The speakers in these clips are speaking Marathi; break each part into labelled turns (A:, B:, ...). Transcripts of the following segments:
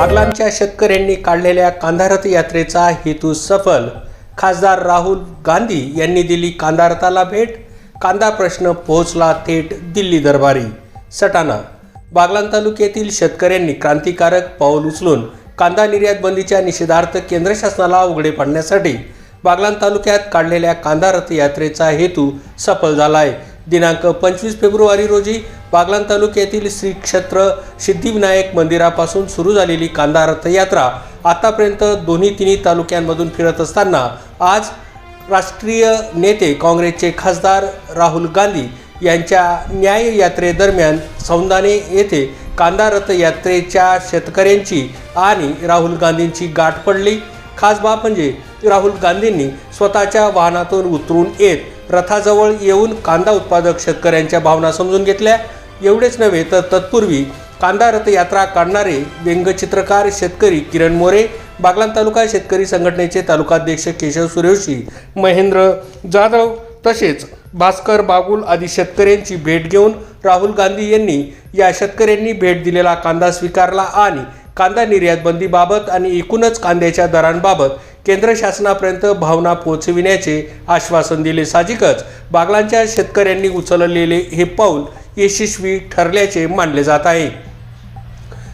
A: बागलांच्या शेतकऱ्यांनी काढलेल्या कांधारथ यात्रेचा हेतू सफल. खासदार राहुल गांधी यांनी दिली कांधारताला भेट. कांदा प्रश्न पोहोचला थेट दिल्ली दरबारी. सटाणा. बागलान तालुक्यातील शेतकऱ्यांनी क्रांतिकारक पाऊल उचलून कांदा निर्यात बंदीच्या निषेधार्थ केंद्र शासनाला उघडे पाडण्यासाठी बागलान तालुक्यात काढलेल्या कांदा रथयात्रेचा हेतू सफल झाला आहे दिनांक पंचवीस फेब्रुवारी रोजी बागलान तालुक्यातील श्री क्षेत्र सिद्धिविनायक मंदिरापासून सुरू झालेली कांदा रथयात्रा आतापर्यंत दोन्ही तिन्ही तालुक्यांमधून फिरत असताना आज राष्ट्रीय नेते काँग्रेसचे खासदार राहुल गांधी यांच्या न्याय यात्रेदरम्यान सौंदाने येथे कांदा रथयात्रेच्या शेतकऱ्यांची आणि राहुल गांधींची गाठ पडली. खास बाब म्हणजे राहुल गांधींनी स्वतःच्या वाहनातून उतरून येत रथाजवळ येऊन कांदा उत्पादक शेतकऱ्यांच्या भावना समजून घेतल्या. एवढेच नव्हे तर तत्पूर्वी कांदा रथयात्रा काढणारे व्यंगचित्रकार शेतकरी किरण मोरे बागलान तालुका शेतकरी संघटनेचे तालुकाध्यक्ष केशव सूर्यवंशी महेंद्र जाधव तसेच भास्कर बागुल आदी शेतकऱ्यांची भेट घेऊन राहुल गांधी यांनी या शेतकऱ्यांनी भेट दिलेला कांदा स्वीकारला आणि कांदा निर्यात बंदीबाबत आणि एकूणच कांद्याच्या दरांबाबत केंद्र शासनापर्यंत भावना पोहोचविण्याचे आश्वासन दिले. साहजिकच बागलांच्या शेतकऱ्यांनी उचललेले हे पाऊल यशस्वी ठरल्याचे मानले जात आहे.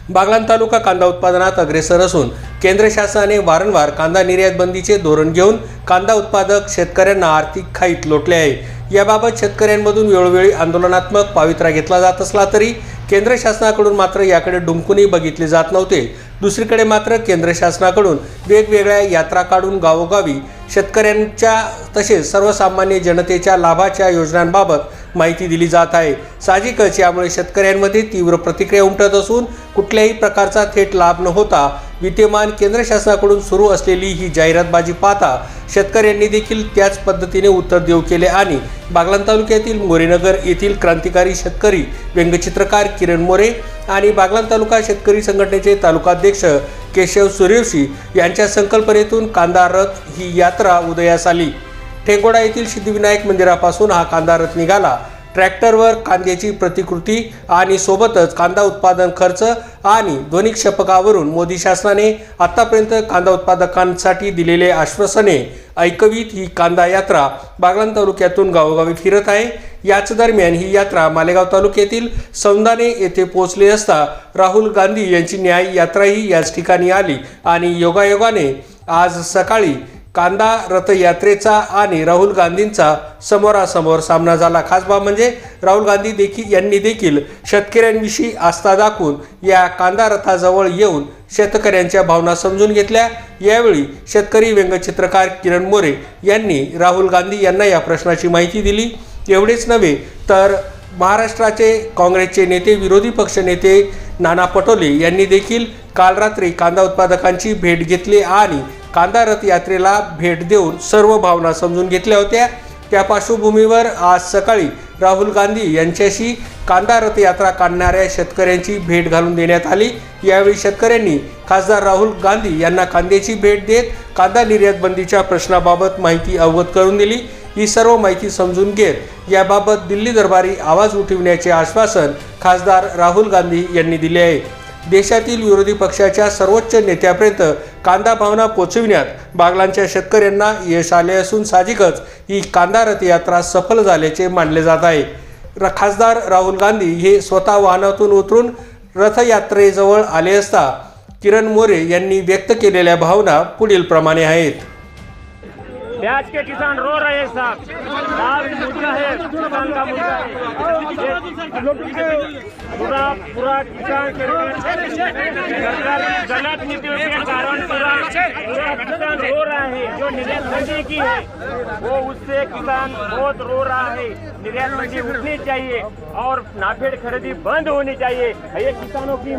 A: बागलान तालुका कांदा उत्पादनात अग्रेसर असून केंद्र शासनाने वारंवार कांदा निर्यात बंदीचे धोरण घेऊन कांदा उत्पादक शेतकऱ्यांना आर्थिक खाईत लोटले आहे. याबाबत शेतकऱ्यांमधून वेळोवेळी आंदोलनात्मक पावित्रा घेतला जात असला तरी केंद्र शासनाकडून मात्र याकडे डुंकूनही बघितले जात नव्हते. दुसरीकडे मात्र केंद्र शासनाकडून वेगवेगळ्या यात्रा काढून गावोगावी शेतकऱ्यांच्या तसेच सर्वसामान्य जनतेच्या लाभाच्या योजनांबाबत माहिती दिली जात आहे. साहजिकच यामुळे शेतकऱ्यांमध्ये तीव्र प्रतिक्रिया उमटत असून कुठल्याही प्रकारचा थेट लाभ न होता विद्यमान केंद्र शासनाकडून सुरू असलेली ही जाहिरातबाजी पाहता शेतकऱ्यांनी देखील त्याच पद्धतीने उत्तर देऊ केले आणि बागलान तालुक्यातील मोरेनगर येथील क्रांतिकारी शेतकरी व्यंगचित्रकार किरण मोरे आणि बागलाण तालुका शेतकरी संघटनेचे तालुकाध्यक्ष केशव सूर्यवशी यांच्या संकल्पनेतून कांदा रथ ही यात्रा उदयास आली. ठेंगोडा येथील सिद्धिविनायक मंदिरापासून हा कांदा रथ निघाला. ट्रॅक्टरवर कांद्याची प्रतिकृती आणि सोबतच कांदा उत्पादन खर्च आणि ध्वनिक शपकावरून मोदी शासनाने आतापर्यंत कांदा उत्पादकांसाठी दिलेले आश्वासने ऐकवीत ही कांदा यात्रा बागलाण तालुक्यातून गावोगावी फिरत आहे. याच दरम्यान ही यात्रा मालेगाव तालुक्यातील सौंदाने येथे पोहोचले असता राहुल गांधी यांची न्याय यात्राही याच ठिकाणी आली आणि योगायोगाने आज सकाळी कांदा रथयात्रेचा आणि राहुल गांधींचा समोरासमोर सामना झाला. खास बाब म्हणजे राहुल गांधी देखील यांनी देखील शेतकऱ्यांविषयी आस्था दाखवून या कांदा रथाजवळ येऊन शेतकऱ्यांच्या भावना समजून घेतल्या. यावेळी शेतकरी व्यंगचित्रकार किरण मोरे यांनी राहुल गांधी यांना या प्रश्नाची माहिती दिली. एवढेच नव्हे तर महाराष्ट्राचे काँग्रेसचे नेते विरोधी पक्षनेते नाना पटोले यांनी देखील काल रात्री कांदा उत्पादकांची भेट घेतली आणि कांदा रथ यात्रेला भेट देऊन सर्व भावना समजून घेतल्या होत्या. त्या पार्श्वभूमीवर आज सकाळी राहुल गांधी यांच्याशी कांदा रथयात्रा काढणाऱ्या शेतकऱ्यांची भेट घालून देण्यात आली. यावेळी शेतकऱ्यांनी खासदार राहुल गांधी यांना कांद्याची भेट देत कांदा निर्यात बंदीच्या प्रश्नाबाबत माहिती अवगत करून दिली. ही सर्व माहिती समजून घेत याबाबत दिल्ली दरबारी आवाज उठविण्याचे आश्वासन खासदार राहुल गांधी यांनी दिले आहे. देशातील विरोधी पक्षाच्या सर्वोच्च नेत्यापर्यंत कांदा भावना पोचविण्यात बागलांच्या शेतकऱ्यांना यश आले असून साहजिकच ही कांदा रथयात्रा सफल झाल्याचे मानले जात आहे. र- खासदार राहुल गांधी हे स्वतः वाहनातून उतरून रथयात्रेजवळ आले असता किरण मोरे यांनी व्यक्त केलेल्या भावना पुढील प्रमाणे आहेत.
B: ब्याज के किसान रो रहे हैं साहब। साहब मुद्दा है, किसान का मुद्दा है। पूरा पूरा किसान सरकार गलत नीतियों के कारण पूरा पूरा किसान रो रहा है। जो निर्यात मंडी की है, वो उससे किसान बहुत रो रहा है। निर्यात मंडी उठनी चाहिए और नाफेड़ खरीदी बंद होनी चाहिए। ये किसानों की